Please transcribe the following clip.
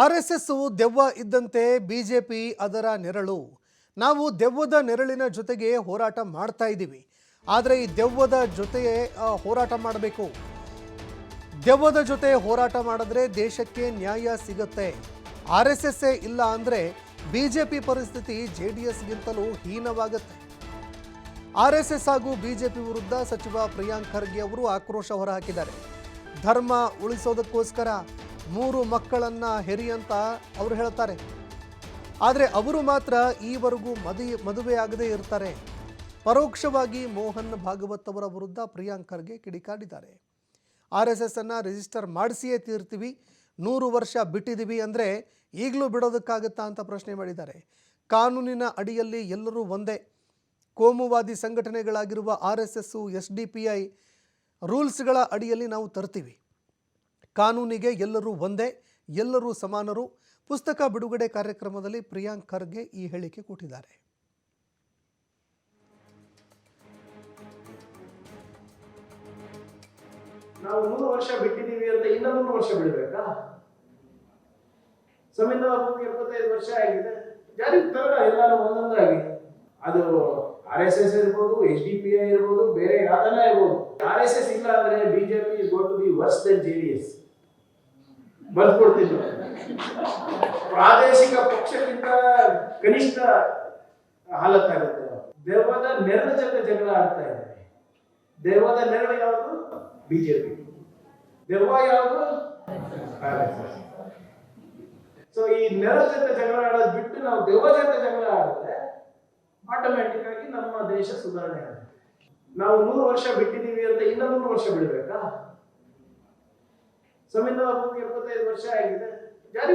R S S ದೆವ್ವ ಇದ್ದಂತೆ BJP ಅದರ ನೆರಳು. ನಾವು ದೆವ್ವದ ನೆರಳಿನ ಜೊತೆಗೆ ಹೋರಾಟ ಮಾಡ್ತಾ ಇದ್ದೀವಿ. ಆದರೆ ಈ ದೆವ್ವದ ಜೊತೆಯೇ ಹೋರಾಟ ಮಾಡಬೇಕು. ದೆವ್ವದ ಜೊತೆ ಹೋರಾಟ ಮಾಡಿದ್ರೆ ದೇಶಕ್ಕೆ ನ್ಯಾಯ ಸಿಗುತ್ತೆ. ಆರ್ ಎಸ್ ಎಸ್ ಇಲ್ಲ ಅಂದರೆ ಬಿ ಜೆ ಪಿ ಪರಿಸ್ಥಿತಿ ಜೆ ಡಿ ಎಸ್ಗಿಂತಲೂ ಹೀನವಾಗುತ್ತೆ. ಆರ್ ಎಸ್ ಎಸ್ ಹಾಗೂ ಬಿಜೆಪಿ ವಿರುದ್ಧ ಸಚಿವ ಪ್ರಿಯಾಂಕ್ ಖರ್ಗೆ ಅವರು ಆಕ್ರೋಶ ಹೊರಹಾಕಿದ್ದಾರೆ. ಧರ್ಮ ಉಳಿಸೋದಕ್ಕೋಸ್ಕರ ಮೂರು ಮಕ್ಕಳನ್ನ ಹೆರಿ ಅಂತ ಅವರು ಹೇಳ್ತಾರೆ. ಆದರೆ ಅವರು ಮಾತ್ರ ಈವರೆಗೂ ಮದಿ ಮದುವೆಯಾಗದೇ ಇರ್ತಾರೆ. ಪರೋಕ್ಷವಾಗಿ ಮೋಹನ್ ಭಾಗವತ್ ಅವರ ವಿರುದ್ಧ ಪ್ರಿಯಾಂಕರ್ಗೆ ಕಿಡಿಕಾಡಿದ್ದಾರೆ ಆರ್ ಎಸ್ ಎಸ್ ಅನ್ನು ರಿಜಿಸ್ಟರ್ ಮಾಡಿಸಿಯೇ ತೀರ್ತೀವಿ, ನೂರು ವರ್ಷ ಬಿಟ್ಟಿದ್ದೀವಿ ಅಂದರೆ ಈಗಲೂ ಬಿಡೋದಕ್ಕಾಗುತ್ತಾ ಅಂತ ಪ್ರಶ್ನೆ ಮಾಡಿದ್ದಾರೆ. ಕಾನೂನಿನ ಅಡಿಯಲ್ಲಿ ಎಲ್ಲರೂ ಒಂದೇ. ಕೋಮುವಾದಿ ಸಂಘಟನೆಗಳಾಗಿರುವ R S S, S D P I ರೂಲ್ಸ್ಗಳ ಅಡಿಯಲ್ಲಿ ನಾವು ತರ್ತೀವಿ. ಕಾನೂನಿಗೆ ಎಲ್ಲರೂ ಒಂದೇ, ಎಲ್ಲರೂ ಸಮಾನರು. ಪುಸ್ತಕ ಬಿಡುಗಡೆ ಕಾರ್ಯಕ್ರಮದಲ್ಲಿ ಪ್ರಿಯಾಂಕ್ ಖರ್ಗೆ ಈ ಹೇಳಿಕೆ ಕೊಟ್ಟಿದ್ದಾರೆ. ನಾವು ನೂರು ವರ್ಷ ಬಿಟ್ಟಿದ್ದೀವಿ ಅಂತ ಇನ್ನ ನೂರು ವರ್ಷ ಬಿಡಬೇಕಾ? ಸಂವಿಧಾನ ಎಪ್ಪತ್ತೈದು ವರ್ಷ ಆಗಿದೆ. ಜಾರಿಗೆ ತರಲ್ಲ ಎಲ್ಲಾನು ಒಂದೊಂದಾಗಿ. ಅದು ಆರ್ ಎಸ್ ಎಸ್ ಇರ್ಬೋದು, ಎಚ್ ಡಿ ಪಿ ಐ ಇರ್ಬೋದು, ಬೇರೆ ಯಾವ್ದಾನ ಇರ್ಬೋದು. ಆರ್ ಎಸ್ ಎಸ್ ಇಲ್ಲ ಅಂದ್ರೆ BJP is got to be worse than J D S ಬರ್ಕೊಡ್ತೀನಿ. ಪ್ರಾದೇಶಿಕ ಪಕ್ಷಕ್ಕಿಂತ ಕನಿಷ್ಠ ಹಾಲತ್ತಾಗುತ್ತೆ. ದೆವ್ವದ ನೆರಳ ಜೊತೆ ಜಗಳ ಆಡ್ತಾ ಇದ್ದಾರೆ ದೆವ್ವದ ನೆರಳು ಯಾವುದು? ಬಿಜೆಪಿ. ದೆವ್ವ ಯಾವುದು? ಸೊ ಈ ನೆರಳು ಜೊತೆ ಜಗಳ ಆಡೋದು ಬಿಟ್ಟು ನಾವು ದೆವ್ವ ಜೊತೆ ಜಗಳ ಆಡಿದ್ರೆ ಆಟೋಮ್ಯಾಟಿಕ್ ಆಗಿ ನಮ್ಮ ದೇಶ ಸುಧಾರಣೆ ಆಗುತ್ತೆ. ನಾವು ನೂರು ವರ್ಷ ಬಿಟ್ಟಿದ್ದೀವಿ ಅಂತ ಇನ್ನೂ ನೂರು ವರ್ಷ ಬಿಡಬೇಕಾ? ಸಂವಿಧಾನ ಬಂದು ಎಪ್ಪತ್ತೈದು ವರ್ಷ ಆಗಿದೆ